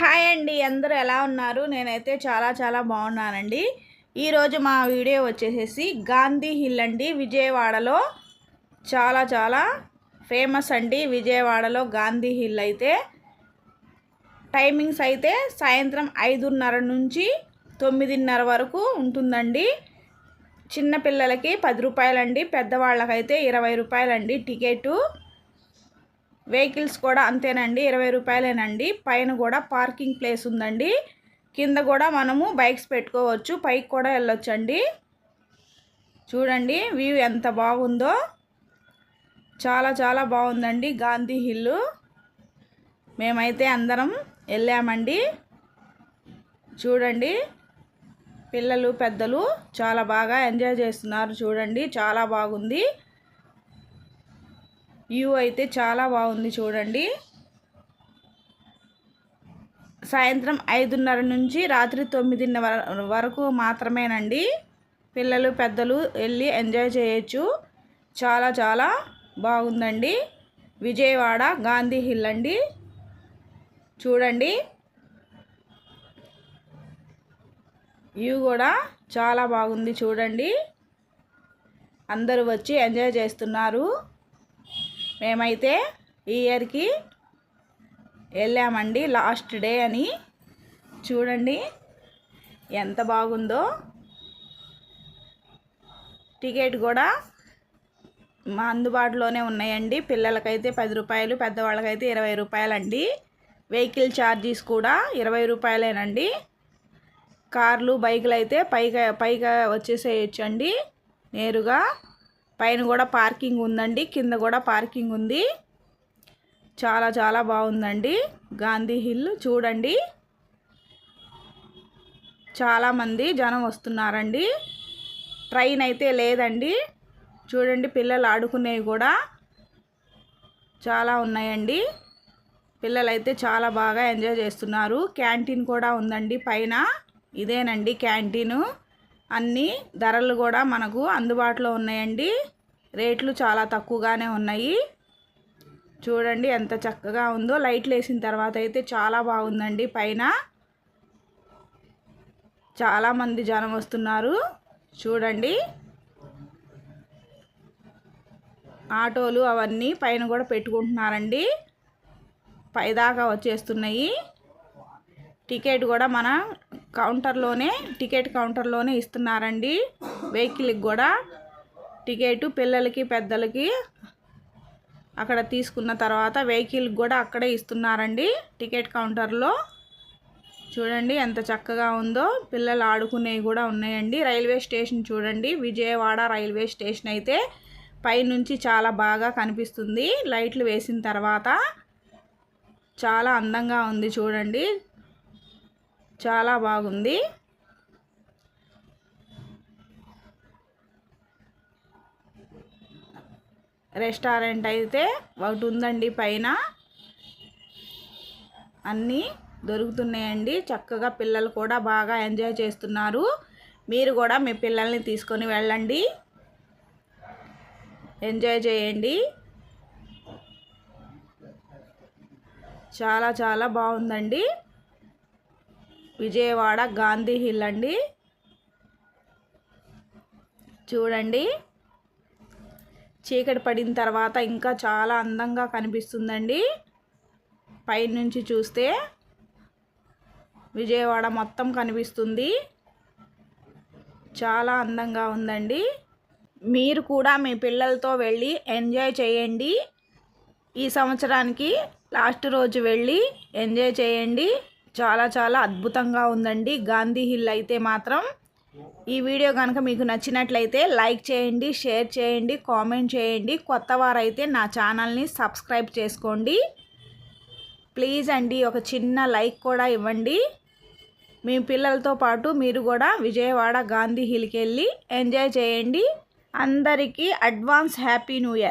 Hi అండి అందరూ ఎలా ఉన్నారు? నేనైతే చాలా చాలా బాగున్నానండి. ఈరోజు మా వీడియో వచ్చేసేసి గాంధీ హిల్ అండి. విజయవాడలో చాలా చాలా ఫేమస్ అండి విజయవాడలో గాంధీ హిల్ అయితే. టైమింగ్స్ అయితే సాయంత్రం ఐదున్నర నుంచి తొమ్మిదిన్నర వరకు ఉంటుందండి. చిన్నపిల్లలకి పది రూపాయలండి పెద్దవాళ్ళకైతే ఇరవై రూపాయలండి టికెటు. వెహికల్స్ కూడా అంతేనండి ఇరవై రూపాయలేనండి. పైన కూడా పార్కింగ్ ప్లేస్ ఉందండి. కింద కూడా మనము బైక్స్ పెట్టుకోవచ్చు పైకి కూడా వెళ్ళొచ్చండి. చూడండి వ్యూ ఎంత బాగుందో. చాలా చాలా బాగుందండి గాంధీ హిల్లు. మేమైతే అందరం వెళ్ళామండి. చూడండి పిల్లలు పెద్దలు చాలా బాగా ఎంజాయ్ చేస్తున్నారు. చూడండి చాలా బాగుంది. వ్యూ అయితే చాలా బాగుంది చూడండి. సాయంత్రం ఐదున్నర నుంచి రాత్రి తొమ్మిదిన్నర వరకు మాత్రమేనండి. పిల్లలు పెద్దలు వెళ్ళి ఎంజాయ్ చేయొచ్చు. చాలా చాలా బాగుందండి. విజయవాడ గాంధీ హిల్ అండి. చూడండి. వ్యూ కూడా చాలా బాగుంది చూడండి. అందరూ వచ్చి ఎంజాయ్ చేస్తున్నారు. మేమైతే ఈ ఇయర్కి వెళ్ళామండి లాస్ట్ డే అని. చూడండి ఎంత బాగుందో. టికెట్ కూడా మా అందుబాటులోనే ఉన్నాయండి. పిల్లలకైతే పది రూపాయలు పెద్దవాళ్ళకైతే ఇరవై రూపాయలండి. వెహికల్ ఛార్జీస్ కూడా ఇరవై రూపాయలేనండి. కార్లు బైకులు అయితే పైగా పైగా వచ్చేసేయచ్చండి నేరుగా. పైన కూడా పార్కింగ్ ఉందండి కింద కూడా పార్కింగ్ ఉంది. చాలా చాలా బాగుందండి. గాంధీ హిల్ చూడండి. చాలామంది జనం వస్తున్నారండి. ట్రైన్ అయితే లేదండి. చూడండి పిల్లలు ఆడుకునేవి కూడా చాలా ఉన్నాయండి. పిల్లలైతే చాలా బాగా ఎంజాయ్ చేస్తున్నారు. క్యాంటీన్ కూడా ఉందండి పైన. ఇదేనండి క్యాంటీను. అన్ని ధరలు కూడా మనకు అందుబాటులో ఉన్నాయండి. రేట్లు చాలా తక్కువగానే ఉన్నాయి. చూడండి ఎంత చక్కగా ఉందో. లైట్లు వేసిన తర్వాత అయితే చాలా బాగుందండి. పైన చాలామంది జనం వస్తున్నారు. చూడండి. ఆటోలు అవన్నీ పైన కూడా పెట్టుకుంటున్నారండి. పైదాకా వచ్చేస్తున్నాయి. టికెట్ కూడా మన కౌంటర్లోనే టికెట్ కౌంటర్లోనే ఇస్తున్నారండి. వెహికల్కి కూడా టికెట్ పిల్లలకి పెద్దలకి అక్కడ తీసుకున్న తర్వాత వెహికల్కి కూడా అక్కడే ఇస్తున్నారండి టికెట్ కౌంటర్లో. చూడండి ఎంత చక్కగా ఉందో. పిల్లలు ఆడుకునేవి కూడా ఉన్నాయండి. రైల్వే స్టేషన్ చూడండి. విజయవాడ రైల్వే స్టేషన్ అయితే పైనుంచి చాలా బాగా కనిపిస్తుంది. లైట్లు వేసిన తర్వాత చాలా అందంగా ఉంది చూడండి. చాలా బాగుంది. రెస్టారెంట్ అయితే ఒకటి ఉందండి పైన. అన్నీ దొరుకుతున్నాయండి. చక్కగా పిల్లలు కూడా బాగా ఎంజాయ్ చేస్తున్నారు. మీరు కూడా మీ పిల్లల్ని తీసుకొని వెళ్ళండి. ఎంజాయ్ చేయండి. చాలా చాలా బాగుందండి. విజయవాడ గాంధీ హిల్ అండి. చూడండి. చీకటి పడిన తర్వాత ఇంకా చాలా అందంగా కనిపిస్తుందండి. పైనుంచి చూస్తే విజయవాడ మొత్తం కనిపిస్తుంది. చాలా అందంగా ఉందండి. మీరు కూడా మీ పిల్లలతో వెళ్ళి ఎంజాయ్ చేయండి. ఈ సంవత్సరానికి లాస్ట్ రోజు వెళ్ళి ఎంజాయ్ చేయండి. చాలా చాలా అద్భుతంగా ఉందండి. గాంధీ హిల్ అయితే మాత్రం ఈ వీడియో కనుక మీకు నచ్చినట్లయితే లైక్ చేయండి షేర్ చేయండి కామెంట్ చేయండి. కొత్త వారైతే నా ఛానల్ని సబ్స్క్రైబ్ చేసుకోండి. ప్లీజ్ అండి ఒక చిన్న లైక్ కూడా ఇవ్వండి. మీ పిల్లలతో పాటు మీరు కూడా విజయవాడ గాంధీ హిల్కి వెళ్ళి ఎంజాయ్ చేయండి. అందరికీ అడ్వాన్స్ హ్యాపీ న్యూ ఇయర్.